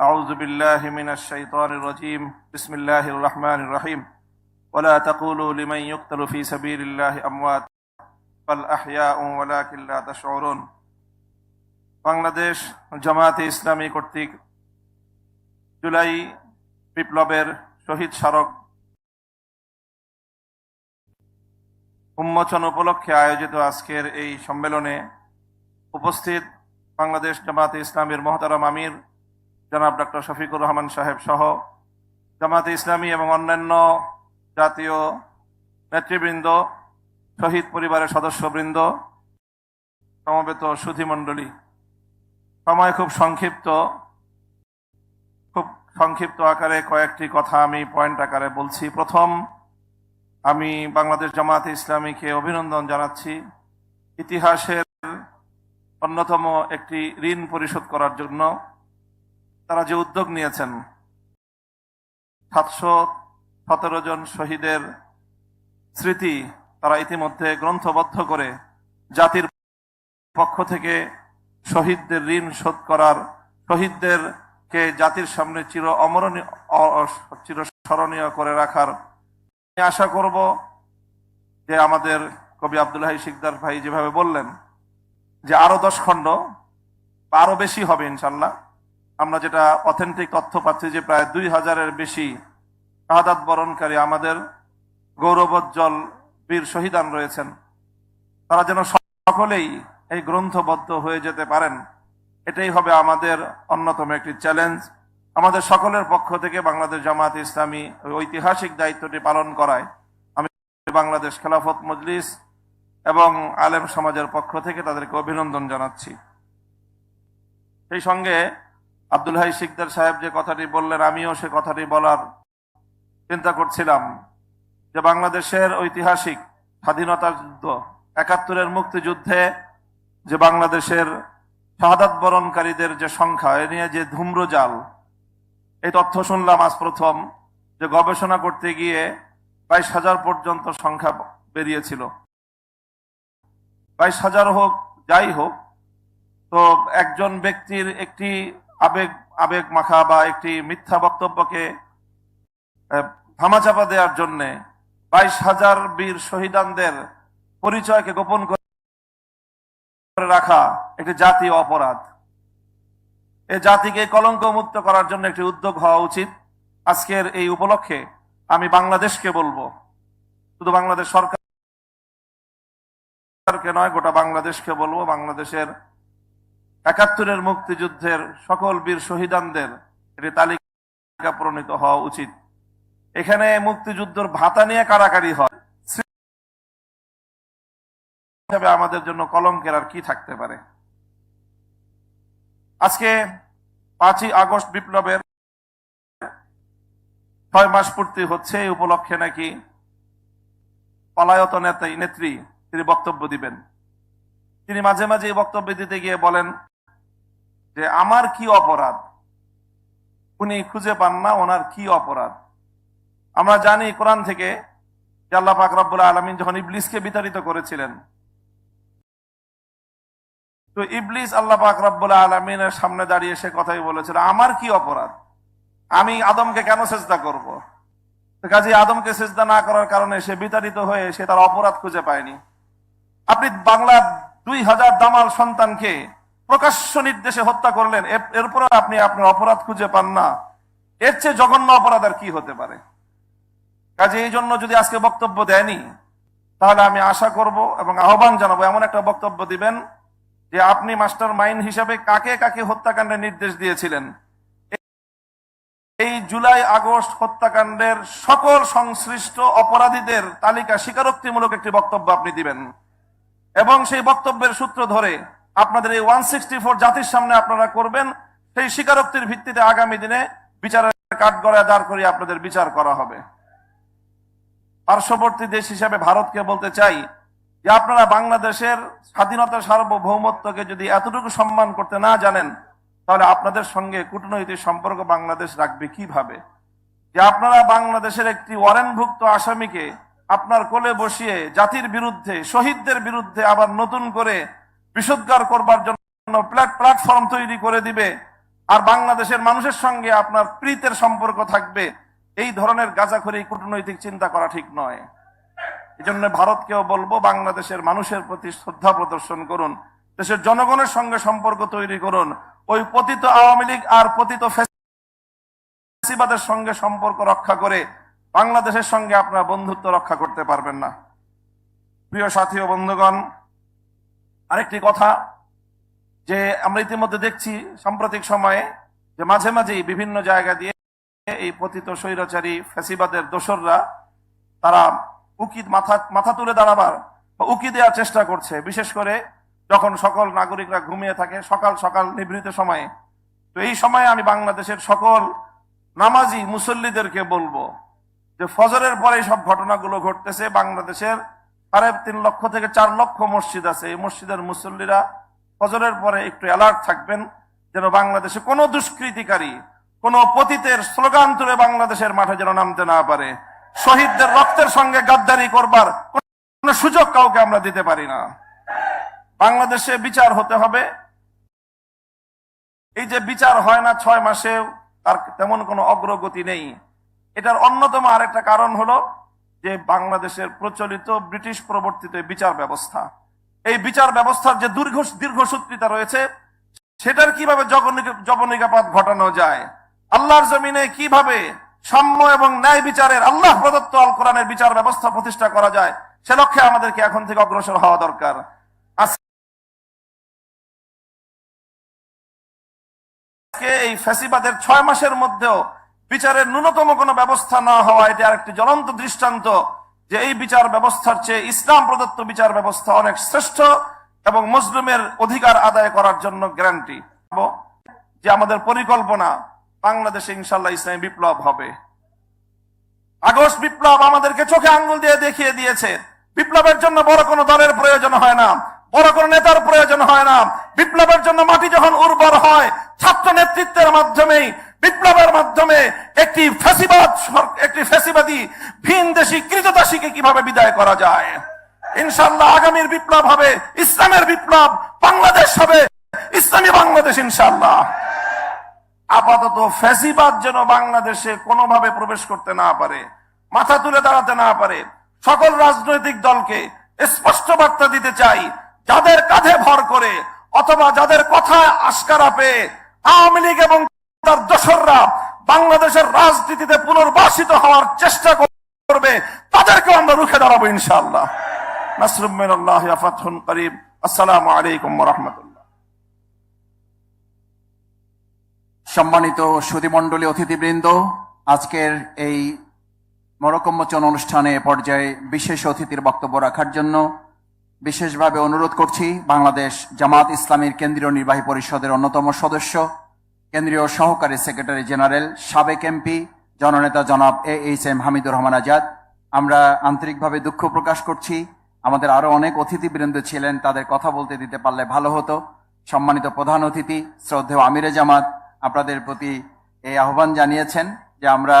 أعوذ بالله من الشيطان الرجيم بسم الله الرحمن الرحيم ولا تقولوا لمن يقتل في سبيل الله أموات بل أحياء ولكن لا تشعرون বাংলাদেশ জামায়াতে ইসলামী কর্তৃক জুলাই বিপ্লবের শহীদ স্মারক উন্মোচন উপলক্ষে আয়োজিত আজকের এই সম্মেলনে উপস্থিত বাংলাদেশ জামাতে ইসলামের মহতারাম আমির জনাব ডক্টর শফিকুর রহমান সাহেব সহ জামাতে ইসলামী এবং অন্যান্য জাতীয় নেতৃবৃন্দ, শহীদ পরিবারের সদস্যবৃন্দ, সমবেত সুধীমণ্ডলী সময় খুব সংক্ষিপ্ত। খুব সংক্ষিপ্ত আকারে কয়েকটি কথা আমি পয়েন্ট আকারে বলছি। প্রথম, আমি বাংলাদেশ জামাতে ইসলামীকে অভিনন্দন জানাচ্ছি। ইতিহাসের অন্যতম একটি ঋণ পরিশোধ করার জন্য। তারা যে উদ্যোগ নিয়েছেন, সাতশো সতেরো জন শহীদের স্মৃতি তারা ইতিমধ্যে গ্রন্থবদ্ধ করে জাতির পক্ষ থেকে শহীদদের ঋণ শোধ করার, শহীদদেরকে জাতির সামনে চির অমরণীয় অ- চিরস্মরণীয় করে রাখার। আমি আশা করব যে আমাদের কবি আব্দুল হাই শিকদার ভাই যেভাবে বললেন যে আরও দশ খণ্ড আরও বেশি হবে ইনশাল্লাহ। আমরা যেটা অথেন্টিক তথ্য পাচ্ছি যে প্রায় দুই হাজারের বেশি শাহাদাত বরণকারী আমাদের গৌরবোজ্জ্বল বীর শহীদান রয়েছেন। তারা যেন সকলেই এই গ্রন্থবদ্ধ হয়ে যেতে পারেন, এটাই হবে আমাদের অন্যতম একটি চ্যালেঞ্জ আমাদের সকলের পক্ষ থেকে বাংলাদেশ জামাত ইসলামী ঐতিহাসিক দায়িত্বটি পালন করায় আমি বাংলাদেশ খেলাফত মজলিস এবং আলেম সমাজের পক্ষ থেকে তাদেরকে অভিনন্দন জানাচ্ছি। সেই সঙ্গে আব্দুল হাই শিকদার সাহেব যে কথাটি বললেন, আমিও সে কথাটি বলার চিন্তা করছিলাম যে বাংলাদেশের ঐতিহাসিক স্বাধীনতার যুদ্ধ, একাত্তরের মুক্তিযুদ্ধে যে বাংলাদেশের শাহাদাত বরণকারীদের যে সংখ্যা, এ নিয়ে যে ধূম্রজাল এই তথ্য শুনলাম আজ প্রথম যে গবেষণা করতে গিয়ে বাইশ হাজার পর্যন্ত সংখ্যা বেরিয়েছিল। বাইশ হাজার হোক, যাই হোক, তো একজন ব্যক্তির একটি আবেগ আবেগ মাখা বা একটি মিথ্যা বক্তব্যকে ধামাচাপা দেওয়ার জন্যে বাইশ হাজার বীর শহীদানদের পরিচয়কে গোপন করে রাখা একটি জাতীয় অপরাধ। এ জাতিকে কলঙ্ক মুক্ত করার জন্য একটি উদ্যোগ হওয়া উচিত। আজকের এই উপলক্ষে আমি বাংলাদেশকে বলব, শুধু বাংলাদেশ সরকারকে নয়, গোটা বাংলাদেশকে বলব, বাংলাদেশের একাত্তরের মুক্তিযুদ্ধের সকল বীর শহীদানদের একটি তালিকা প্রণীত হওয়া উচিত। এখানে মুক্তিযুদ্ধের ভাতা নিয়ে কারাকারি হয়। আমাদের জন্য কলঙ্কের আর কি থাকতে পারে? আজকে পাঁচই আগস্ট বিপ্লবের ছয় মাস পূর্তি হচ্ছে, এই উপলক্ষে নাকি পলায়ত নেতা নেত্রী তিনি বক্তব্য দিবেন। তিনি মাঝে মাঝে বক্তব্য দিতে গিয়ে বলেন যে আমার কি অপরাধ? উনি খুঁজে পান না, ওনার কি অপরাধ? আমরা জানি কোরআন থেকে আল্লাহ পাক রব্বুল আলমিন যখন ইবলিসকে বিতাড়িত করেছিলেন, তো ইবলিস আল্লাহ পাক রব্বুল আলমিনের সামনে দাঁড়িয়ে সে কথাই বলেছিল, আমার কি অপরাধ? আমি আদমকে কেন চেষ্টা করব? কাজে আদমকে চেষ্টা না করার কারণে সে বিতাড়িত হয়ে সে তার অপরাধ খুঁজে পায়নি। আপনি বাংলার দুই হাজার দামাল সন্তানকে প্রকাশ্য নির্দেশে হত্যা করলেন। এর- এরপরে আপনি আপনার অপরাধ খুঁজে পান না। এর চেয়ে জঘন্য অপরাধ আর কি হতে পারে? কাজে এই জন্য যদি আজকে বক্তব্য দেয়নি, তাহলে আমি আশা করব এবং আহ্বান জানাব, এমন একটা বক্তব্য দিবেন যে আপনি মাস্টার মাইন্ড হিসাবে কাকে কাকে হত্যাকাণ্ডের নির্দেশ দিয়েছিলেন। এই জুলাই আগস্ট হত্যাকাণ্ডের সকল সংশ্লিষ্ট অপরাধীদের তালিকা স্বীকারোক্তিমূলক একটি বক্তব্য আপনি দিবেন। এবং সেই বক্তব্যের সূত্র ধরে আপনাদের এই ওয়ান সিক্সটি ফোর জাতির সামনে আপনারা করবেন, সেই স্বীকারোক্তির ভিত্তিতে আগামী দিনে বিচারের কাঠগড়ায় দাঁড় করিয়ে আপনাদের বিচার করা হবে। পার্শ্ববর্তী দেশ হিসাবে ভারতকে বলতে চাই যে আপনারা বাংলাদেশের স্বাধীনতা সার্বভৌমত্বকে যদি এতটুকু সম্মান করতে না জানেন, তাহলে আপনাদের সঙ্গে কূটনৈতিক সম্পর্ক বাংলাদেশ রাখবে কীভাবে? যে আপনারা বাংলাদেশের একটি ওয়ারেন্টভুক্ত আসামিকে আপনার কোলে বসিয়ে জাতির বিরুদ্ধে, শহীদদের বিরুদ্ধে আবার নতুন করে বিশুদ্ধার করবার জন্য প্ল্যাটফর্ম তৈরি করে দিবে। আর বাংলাদেশের মানুষের সঙ্গে আপনার প্রীতের সম্পর্ক থাকবে। এই ধরনের গাঁজাখড়ি কূটনৈতিক চিন্তা করা ঠিক নয়। এই জন্য ভারতকেও বলব, বাংলাদেশের মানুষের প্রতি শ্রদ্ধা প্রদর্শন করুন। দেশের জনগণের সঙ্গে সম্পর্ক তৈরি করুন। ওই পতিত আওয়ামী লীগ আর পতিত ফ্যাসিবাদের সঙ্গে সম্পর্ক রক্ষা করে বাংলাদেশের সঙ্গে আপনারা বন্ধুত্ব রক্ষা করতে পারবেন না। প্রিয় সাথী ও বন্ধুগণ আরেকটি কথা যে আমরা ইতিমধ্যে দেখছি সাম্প্রতিক সময়ে যে মাঝে মাঝেই বিভিন্ন জায়গা দিয়ে এই পতিত স্বৈরাচারী ফ্যাসিবাদের দোসররা তারা উকিদ মাথা মাথা তুলে দাঁড়াবার বা উকি দেওয়ার চেষ্টা করছে। বিশেষ করে যখন সকল নাগরিকরা ঘুমিয়ে থাকে, সকাল সকাল নিভৃত সময়ে। তো এই সময়ে আমি বাংলাদেশের সকল নামাজি মুসল্লিদেরকে বলব যে ফজরের পরে সব ঘটনাগুলো ঘটতেছে বাংলাদেশের সাড়ে তিন লক্ষ থেকে চার লক্ষ মসজিদ আছে। এই মসজিদের মুসল্লিরা ফজরের পরে একটু অ্যালার্ট থাকবেন যেন বাংলাদেশে কোনো দুষ্কৃতিকারী, কোন পতিতের স্লোগান তুলে বাংলাদেশের মাঠে যেন নামতে না পারে। শহীদদের রক্তের সঙ্গে গাদ্দারি করবার কোনো সুযোগ কাউকে আমরা দিতে পারি না। বাংলাদেশে বিচার হতে হবে। এই যে বিচার হয় না ছয় মাসে তার তেমন কোনো অগ্রগতি নেই। এটার অন্যতম আরেকটা কারণ হলো যে বাংলাদেশের প্রচলিত ব্রিটিশ প্রবর্তিত বিচার ব্যবস্থা। এই বিচার ব্যবস্থার যে দীর্ঘ দীর্ঘসূত্রিতা রয়েছে, সেটার কীভাবে জবনিকাপাত ঘটানো যায়? আল্লাহর জমিনে কীভাবে সাম্য এবং ন্যায় বিচারের আল্লাহ প্রদত্ত আল কোরআনের বিচার ব্যবস্থা প্রতিষ্ঠা করা যায়, সে লক্ষ্যে আমাদেরকে এখন থেকে অগ্রসর হওয়া দরকার। এই ফ্যাসিবাদের ছয় মাসের মধ্যেও বিচারের ন্যূনতম কোনো ব্যবস্থা না হওয়া, এটি আরেকটি জ্বলন্ত দৃষ্টান্ত যে এই বিচার ব্যবস্থার চেয়ে ইসলাম প্রদত্ত বিচার ব্যবস্থা অনেক শ্রেষ্ঠ এবং মুসলিমের অধিকার আদায় করার জন্য গ্যারান্টি। যে আমাদের পরিকল্পনা, বাংলাদেশে ইনশাল্লাহ ইসলামী বিপ্লব হবে। আগস্ট বিপ্লব আমাদেরকে চোখে আঙ্গুল দিয়ে দেখিয়ে দিয়েছে। বিপ্লবের জন্য বড় কোনো দলের প্রয়োজন হয় না, বড় কোনো নেতার প্রয়োজন হয় না। বিপ্লবের জন্য মাটি যখন উর্বর হয়, ছাত্র নেতৃত্বের মাধ্যমেই, বিপ্লবের মাধ্যমে একটি ফ্যাসিবাদ, একটি ফ্যাসিবাদী, ভিন দেশি কৃতদাসীকে কীভাবে বিদায় করা যায়? ইনশাল্লাহ আগামীর বিপ্লব হবে, ইসলামের বিপ্লব, বাংলাদেশ হবে, ইসলামী বাংলাদেশ ইনশাল্লাহ আপাতত ফ্যাসিবাদ যেন বাংলাদেশে কোনোভাবে প্রবেশ করতে না পারে, মাথা তুলে দাঁড়াতে না পারে, সকল রাজনৈতিক দলকে স্পষ্ট বার্তা দিতে চাই, যাদের কাঁধে ভর করে অথবা যাদের কথা আস্কারা পেয়ে আওয়ামী লীগ এবং তার দোসররা বাংলাদেশের রাজনীতিতে পুনর্বাসিত হওয়ার চেষ্টা করবে, তাদেরকেও আমরা রুখে দাঁড়াবো ইনশাআল্লাহ। ফাতহুন করিম। আসসালামু আলাইকুম রহমতুল্লাহ। সম্মানিত সুধীমণ্ডলী অতিথিবৃন্দ, আজকের এই মরকম্মোচন অনুষ্ঠানে পর্যায়ে বিশেষ অতিথির বক্তব্য রাখার জন্য বিশেষভাবে অনুরোধ করছি বাংলাদেশ জামাত ইসলামীর কেন্দ্রীয় নির্বাহী পরিষদের অন্যতম সদস্য কেন্দ্রীয় সহকারী সেক্রেটারি জেনারেল, সাবেক এমপি, জননেতা জনাব A H M Hamidur Rahman Azad. আমরা আন্তরিকভাবে দুঃখ প্রকাশ করছি। আমাদের আরও অনেক অতিথিবৃন্দ ছিলেন, তাদের কথা বলতে দিতে পারলে ভালো হতো। সম্মানিত প্রধান অতিথি শ্রদ্ধেয় আমিরে জামাত, আপনাদের প্রতি এই আহ্বান জানিয়েছেন যে আমরা